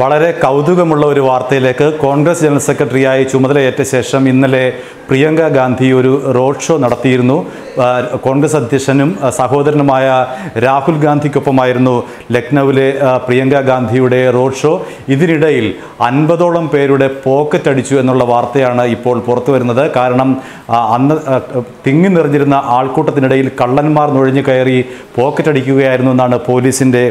വളരെ കൗതുകമുള്ള ഒരു വാർത്തയിലേക്ക് കോൺഗ്രസ് ജനറൽ സെക്രട്ടറിയായി ചുമതലയേറ്റ ശേഷം ഇന്നലെ പ്രിയങ്ക ഗാന്ധി ഒരു റോഡ് ഷോ നടത്തിയിരുന്നു. കോൺഗ്രസ് അധ്യക്ഷനും സഹോദരനുമായ രാഹുൽ ഗാന്ധിക്കൊപ്പമായിരുന്നു ലക്നൌവിലെ പ്രിയങ്ക ഗാന്ധിയുടെ റോഡ് ഷോ. ഇതിനിടയിൽ അൻപതോളം പേരുടെ പോക്കറ്റ് അടിച്ചു എന്നുള്ള വാർത്തയാണ് ഇപ്പോൾ പുറത്തു വരുന്നത്. കാരണം അന്ന് തിങ്ങി നിറഞ്ഞിരുന്ന ആൾക്കൂട്ടത്തിനിടയിൽ കള്ളന്മാർ നുഴഞ്ഞു കയറി പോക്കറ്റ് അടിക്കുകയായിരുന്നു എന്നാണ് പോലീസിന്റെ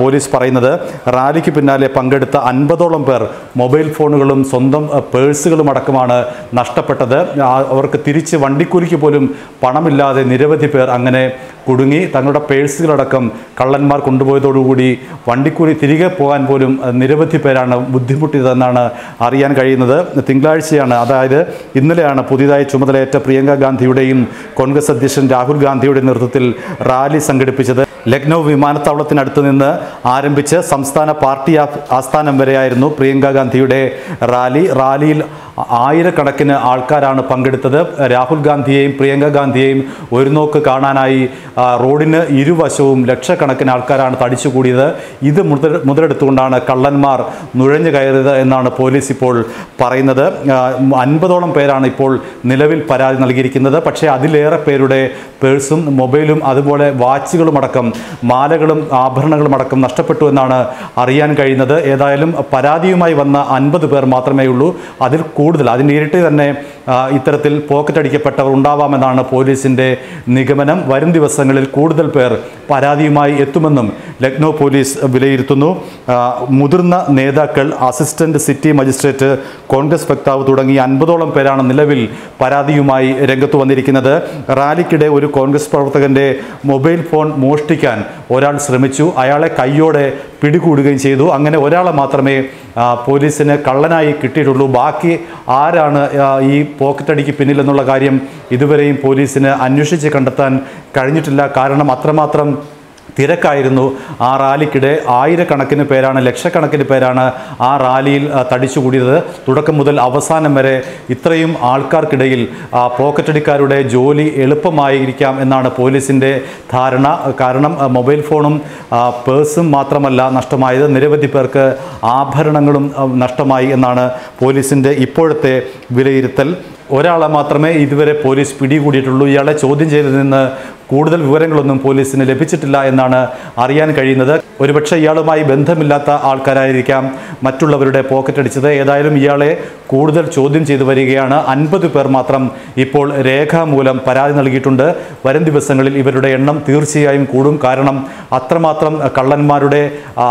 പോലീസ് പറയുന്നത്. റാലിക്ക് പിന്നാലെ പങ്കെടുത്ത അൻപതോളം പേർ മൊബൈൽ ഫോണുകളും സ്വന്തം പേഴ്സുകളും അടക്കമാണ് നഷ്ടപ്പെട്ടത്. അവർക്ക് തിരിച്ച് വണ്ടിക്കൂലിക്ക് പോലും പണമില്ലാതെ നിരവധി പേർ അങ്ങനെ കുടുങ്ങി. തങ്ങളുടെ പേഴ്സുകളടക്കം കള്ളന്മാർ കൊണ്ടുപോയതോടുകൂടി വണ്ടിക്കൂലി തിരികെ പോകാൻ പോലും നിരവധി പേരാണ് ബുദ്ധിമുട്ടിയതെന്നാണ് അറിയാൻ കഴിയുന്നത്. തിങ്കളാഴ്ചയാണ് അതായത് ഇന്നലെയാണ് പുതിയതായി ചുമതലയേറ്റ പ്രിയങ്ക ഗാന്ധിയുടെയും കോൺഗ്രസ് അധ്യക്ഷൻ രാഹുൽ ഗാന്ധിയുടെ നേതൃത്വത്തിൽ റാലി സംഘടിപ്പിച്ചത്. ലക്നൗ വിമാനത്താവളത്തിനടുത്ത് നിന്ന് ആരംഭിച്ച് സംസ്ഥാന പാർട്ടി ആസ്ഥാനം വരെയായിരുന്നു പ്രിയങ്ക ഗാന്ധിയുടെ റാലി. റാലിയിൽ ആയിരക്കണക്കിന് ആൾക്കാരാണ് പങ്കെടുത്തത്. രാഹുൽ ഗാന്ധിയെയും പ്രിയങ്ക ഗാന്ധിയെയും ഒരു നോക്ക് കാണാനായി റോഡിന് ഇരുവശവും ലക്ഷക്കണക്കിന് ആൾക്കാരാണ് തടിച്ചുകൂടിയത്. ഇത് മുതൽ മുതലെടുത്തുകൊണ്ടാണ് കള്ളന്മാർ നുഴഞ്ഞു കയറിയത് എന്നാണ് പോലീസ് ഇപ്പോൾ പറയുന്നത്. അൻപതോളം പേരാണ് ഇപ്പോൾ നിലവിൽ പരാതി നൽകിയിരിക്കുന്നത്. പക്ഷേ അതിലേറെ പേരുടെ പേഴ്സും മൊബൈലും അതുപോലെ വാച്ചുകളുമടക്കം മാലകളും ആഭരണങ്ങളുമടക്കം നഷ്ടപ്പെട്ടു എന്നാണ് അറിയാൻ കഴിയുന്നത്. ഏതായാലും പരാതിയുമായി വന്ന അൻപത് പേർ മാത്രമേ ഉള്ളൂ അതിൽ കൂടുതൽ അതിന് ഇരട്ടി തന്നെ ഇത്തരത്തിൽ പോക്കറ്റ് അടിക്കപ്പെട്ടവർ ഉണ്ടാവാമെന്നാണ് പോലീസിന്റെ നിഗമനം. വരും ദിവസങ്ങളിൽ കൂടുതൽ പേർ പരാതിയുമായി എത്തുമെന്നും ലക്നൗ പോലീസ് വിലയിരുത്തുന്നു. മുതിർന്ന നേതാക്കൾ അസിസ്റ്റന്റ് സിറ്റി മജിസ്ട്രേറ്റ് കോൺഗ്രസ് വക്താവ് തുടങ്ങി അൻപതോളം പേരാണ് നിലവിൽ പരാതിയുമായി രംഗത്ത് വന്നിരിക്കുന്നത്. റാലിക്കിടെ ഒരു കോൺഗ്രസ് പ്രവർത്തകന്റെ മൊബൈൽ ഫോൺ മോഷ്ടിക്കാൻ ഒരാൾ ശ്രമിച്ചു. അയാളെ കയ്യോടെ പിടികൂടുകയും ചെയ്തു. അങ്ങനെ ഒരാളെ മാത്രമേ പോലീസിന് കള്ളനായി കിട്ടിയിട്ടുള്ളൂ. ബാക്കി ആരാണ് ഈ പോക്കറ്റടിക്ക് പിന്നിലെന്നുള്ള കാര്യം ഇതുവരെയും പോലീസിന് അന്വേഷിച്ച് കണ്ടെത്താൻ കഴിഞ്ഞിട്ടില്ല. കാരണം അത്രമാത്രം തിരക്കായിരുന്നു. ആ റാലിക്കിടെ ആയിരക്കണക്കിന് പേരാണ് ലക്ഷക്കണക്കിന് പേരാണ് ആ റാലിയിൽ തടിച്ചുകൂടിയത്. തുടക്കം മുതൽ അവസാനം വരെ ഇത്രയും ആൾക്കാർക്കിടയിൽ പോക്കറ്റടിക്കാരുടെ ജോലി എളുപ്പമായിരിക്കാം എന്നാണ് പോലീസിന്റെ ധാരണ. കാരണം മൊബൈൽ ഫോണും പേഴ്സും മാത്രമല്ല നഷ്ടമായത്. നിരവധി പേർക്ക് ആഭരണങ്ങളും നഷ്ടമായി എന്നാണ് പോലീസിന്റെ ഇപ്പോഴത്തെ വിലയിരുത്തൽ. ഒരാളെ മാത്രമേ ഇതുവരെ പോലീസ് പിടികൂടിയിട്ടുള്ളൂ. ഇയാളെ ചോദ്യം ചെയ്തതിൽ നിന്ന് കൂടുതൽ വിവരങ്ങളൊന്നും പോലീസിന് ലഭിച്ചിട്ടില്ല എന്നാണ് അറിയാൻ കഴിയുന്നത്. ഒരുപക്ഷെ ഇയാളുമായി ബന്ധമില്ലാത്ത ആൾക്കാരായിരിക്കാം മറ്റുള്ളവരുടെ പോക്കറ്റ് അടിച്ചത്. ഏതായാലും ഇയാളെ കൂടുതൽ ചോദ്യം ചെയ്തു വരികയാണ്. അൻപത് പേർ മാത്രം ഇപ്പോൾ രേഖാമൂലം പരാതി നൽകിയിട്ടുണ്ട്. വരും ദിവസങ്ങളിൽ ഇവരുടെ എണ്ണം തീർച്ചയായും കൂടും. കാരണം അത്രമാത്രം കള്ളന്മാരുടെ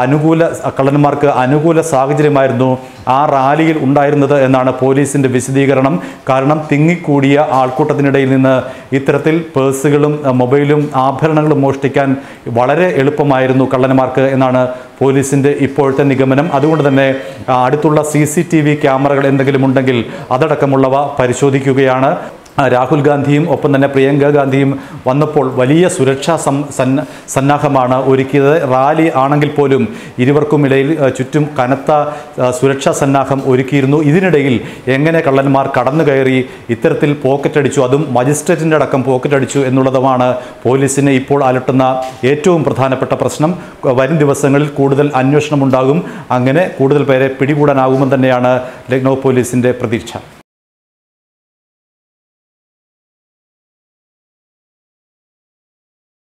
അനുകൂല കള്ളന്മാർക്ക് അനുകൂല സാഹചര്യമായിരുന്നു ആ റാലിയിൽ ഉണ്ടായിരുന്നത് എന്നാണ് പോലീസിന്റെ വിശദീകരണം. കാരണം തിങ്ങിക്കൂടിയ ആൾക്കൂട്ടത്തിനിടയിൽ നിന്ന് ഇത്തരത്തിൽ പേഴ്സുകളും മൊബൈലും ആഭരണങ്ങളും മോഷ്ടിക്കാൻ വളരെ എളുപ്പമായിരുന്നു കള്ളന്മാർക്ക് എന്നാണ് പോലീസിന്റെ ഇപ്പോഴത്തെ നിഗമനം. അതുകൊണ്ട് തന്നെ അടുത്തുള്ള സി ക്യാമറകൾ എന്തെങ്കിലും ഉണ്ടെങ്കിൽ അതടക്കമുള്ളവ പരിശോധിക്കുകയാണ്. രാഹുൽ ഗാന്ധിയും ഒപ്പം തന്നെ പ്രിയങ്ക ഗാന്ധിയും വന്നപ്പോൾ വലിയ സുരക്ഷാ സന്നാഹമാണ് ഒരുക്കിയത്. റാലി ആണെങ്കിൽ പോലും ഇരുവർക്കും ഇടയിൽ ചുറ്റും കനത്ത സുരക്ഷാ സന്നാഹം ഒരുക്കിയിരുന്നു. ഇതിനിടയിൽ എങ്ങനെ കള്ളന്മാർ കടന്നു കയറി ഇത്തരത്തിൽ പോക്കറ്റ് അടിച്ചു അതും മജിസ്ട്രേറ്റിന്റെ അടക്കം പോക്കറ്റ് അടിച്ചു എന്നുള്ളതുമാണ് പോലീസിനെ ഇപ്പോൾ അലട്ടുന്ന ഏറ്റവും പ്രധാനപ്പെട്ട പ്രശ്നം. വരും ദിവസങ്ങളിൽ കൂടുതൽ അന്വേഷണം ഉണ്ടാകും. അങ്ങനെ കൂടുതൽ പേരെ പിടികൂടാനാകുമെന്ന് തന്നെയാണ് ലക്നൗ പോലീസിന്റെ പ്രതീക്ഷ.